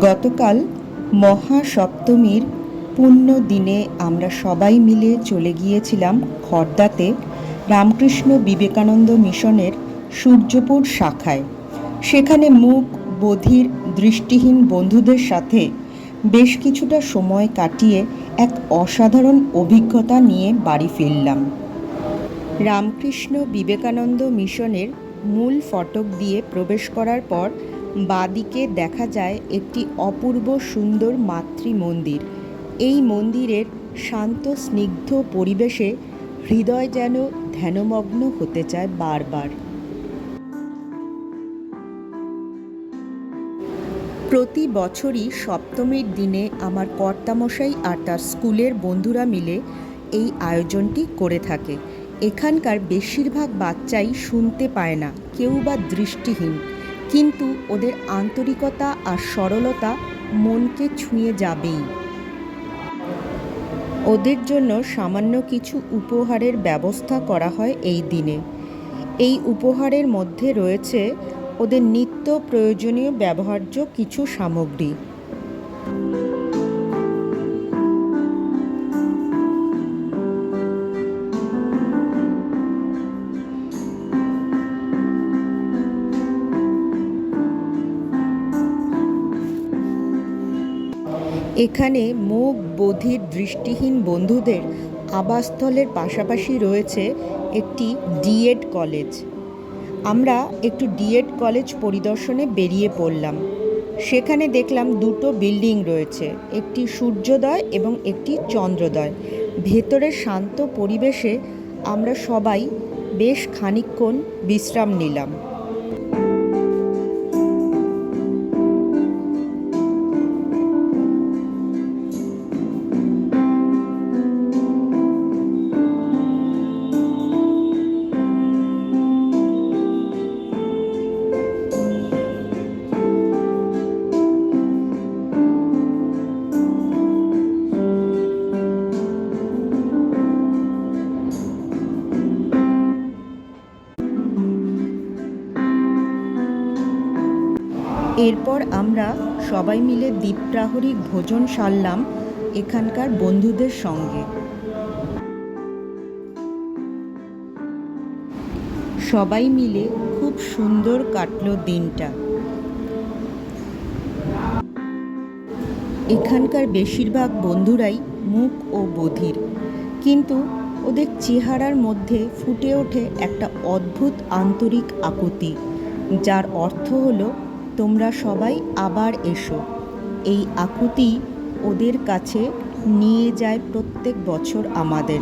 গতকাল মহাসপ্তমীর পুণ্য দিনে আমরা সবাই মিলে চলে গিয়েছিলাম খর্দাতে রামকৃষ্ণ বিবেকানন্দ মিশনের সূর্যপুর শাখায়। সেখানে মুখ, বধির, দৃষ্টিহীন বন্ধুদের সাথে বেশ কিছুটা সময় কাটিয়ে এক অসাধারণ অভিজ্ঞতা নিয়ে বাড়ি ফিরলাম। রামকৃষ্ণ বিবেকানন্দ মিশনের মূল ফটক দিয়ে প্রবেশ করার পর বাদিকে দেখা যায় একটি অপূর্ব সুন্দর মাতৃ মন্দির এই মন্দিরের শান্ত, স্নিগ্ধ পরিবেশে হৃদয় যেন ধ্যানমগ্ন হতে চায় বারবার। প্রতি বছরই সপ্তমীর দিনে আমার কর্তামশাই আর তার স্কুলের বন্ধুরা মিলে এই আয়োজনটি করে থাকে। এখানকার বেশিরভাগ বাচ্চাই শুনতে পায় না, কেউ বা দৃষ্টিহীন। কিন্তু ওদের আন্তরিকতা আর সরলতা মনকে ছুঁয়ে যাবেই। ওদের জন্য সামান্য কিছু উপহারের ব্যবস্থা করা হয় এই দিনে। এই উপহারের মধ্যে রয়েছে ওদের নিত্য প্রয়োজনীয় ব্যবহার্য কিছু সামগ্রী। এখানে মুখ বধির দৃষ্টিহীন বন্ধুদের আবাসস্থলের পাশাপাশি রয়েছে একটি ডিএড কলেজ। আমরা একটু ডিএড কলেজ পরিদর্শনে বেরিয়ে পড়লাম। সেখানে দেখলাম দুটো বিল্ডিং রয়েছে, একটি সূর্যোদয় এবং একটি চন্দ্রোদয়। ভেতরের শান্ত পরিবেশে আমরা সবাই বেশ খানিকক্ষণ বিশ্রাম নিলাম। এরপর আমরা সবাই মিলে দ্বীপ্রাহরিক ভোজন সারলাম এখানকার বন্ধুদের সঙ্গে। সবাই মিলে খুব সুন্দর কাটলো দিনটা। এখানকার বেশিরভাগ বন্ধুরাই মুখ ও বধির, কিন্তু ওদের চেহারার মধ্যে ফুটে ওঠে একটা অদ্ভুত আন্তরিক আকুতি, যার অর্থ হলো তোমরা সবাই আবার এসো। এই আকুতি ওদের কাছে নিয়ে যায় প্রত্যেক বছর আমাদের।